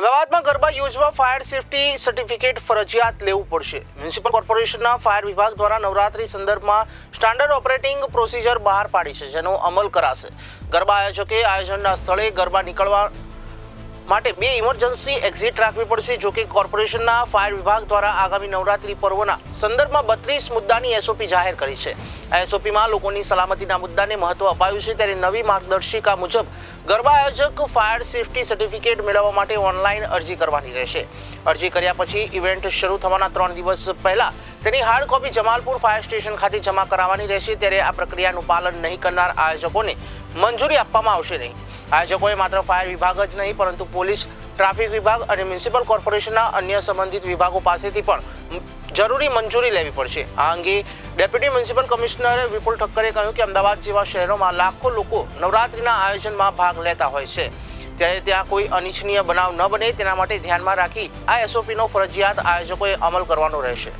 અમદાવાદમાં ગરબા યોજવા fire safety certificate ફરજિયાત લેવું પડશે. મ્યુનિસિપલ કોર્પોરેશનના ફાયર વિભાગ દ્વારા નવરાત્રી સંદર્ભમાં સ્ટાન્ડર્ડ ઓપરેટિંગ પ્રોસિજર બહાર પાડી છે, જેનો અમલ કરાશે. ગરબા આયોજકે આયોજનના સ્થળે ગરબા નીકળવા માટે બે ઇમરજન્સી એક્ઝિટ રાખવી પડશે, જો કે કોર્પોરેશનના ફાયર વિભાગ દ્વારા આગામી નવરાત્રી પર્વના સંદર્ભમાં બત્રીસ મુદ્દાની એસઓપી જાહેર કરી છે. આ એસઓપીમાં લોકોની સલામતીના મુદ્દાને મહત્વ અપાયું છે. ત્યારે નવી માર્ગદર્શિકા મુજબ ગરબા આયોજક ફાયર સેફટી સર્ટિફિકેટ મેળવવા માટે ઓનલાઈન અરજી કરવાની રહેશે. અરજી કર્યા પછી ઇવેન્ટ શરૂ થવાના ત્રણ દિવસ પહેલા તેની hard copy Jamalpur fire station ખાતે જમા કરાવવાની રહેશે. ત્યારે આ પ્રક્રિયાનું પાલન નહીં કરનાર આયોજકોને મંજૂરી આપવામાં આવશે નહીં. આયોજકોએ માત્ર ફાયર વિભાગ જ નહીં, પરંતુ પોલીસ, ટ્રાફિક વિભાગ અને મ્યુનિસિપલ કોર્પોરેશનના અન્ય સંબંધિત વિભાગો પાસેથી પણ જરૂરી મંજૂરી લેવી પડશે. આ અંગે ડેપ્યુટી મ્યુનિસિપલ કમિશનર વિપુલ ઠક્કરે કહ્યું કે અમદાવાદ જેવા શહેરોમાં લાખો લોકો નવરાત્રિના આયોજનમાં ભાગ લેતા હોય છે. ત્યારે ત્યાં કોઈ અનિચ્છનીય બનાવ ન બને, તેના માટે ધ્યાનમાં રાખી આ એસઓપીનો ફરજિયાત આયોજકોએ અમલ કરવાનો રહેશે.